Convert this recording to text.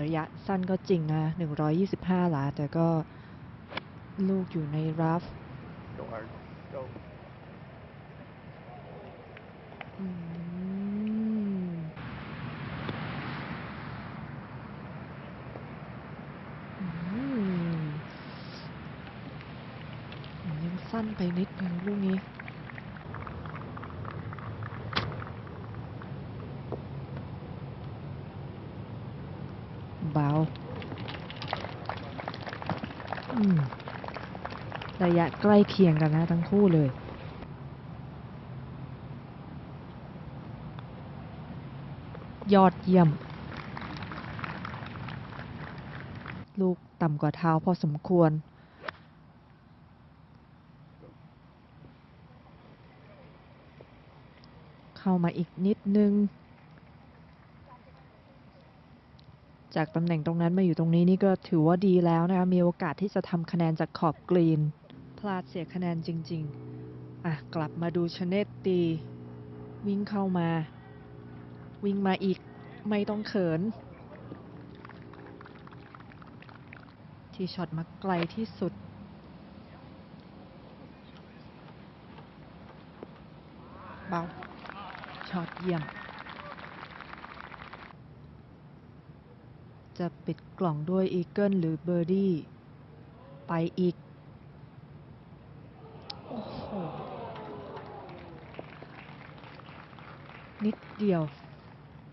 ระยะสั้นก็จริงนะ 125หลา แต่ก็ลูกอยู่ในรัฟยังสั้นไปนิดนึงลูกนี้ เบาระยะใกล้เคียงกันนะทั้งคู่เลย ยอดเยี่ยม ลูกต่ำกว่าเท้าพอสมควร เข้ามาอีกนิดนึง จากตำแหน่งตรงนั้นมาอยู่ตรงนี้นี่ก็ถือว่าดีแล้วนะคะมีโอกาสที่จะทำคะแนนจากขอบกรีน พลาดเสียคะแนนจริง ๆ อะ กลับมาดูชเนตตี วิ่งเข้ามา วิ่งมาอีกไม่ต้องเขิน ที่ช็อตมาไกลที่สุดเบาช็อตเยี่ยม จะปิดกล่องด้วยอีเกิลหรือเบอร์ดี้ ไปอีก โอ้โห นิดเดียว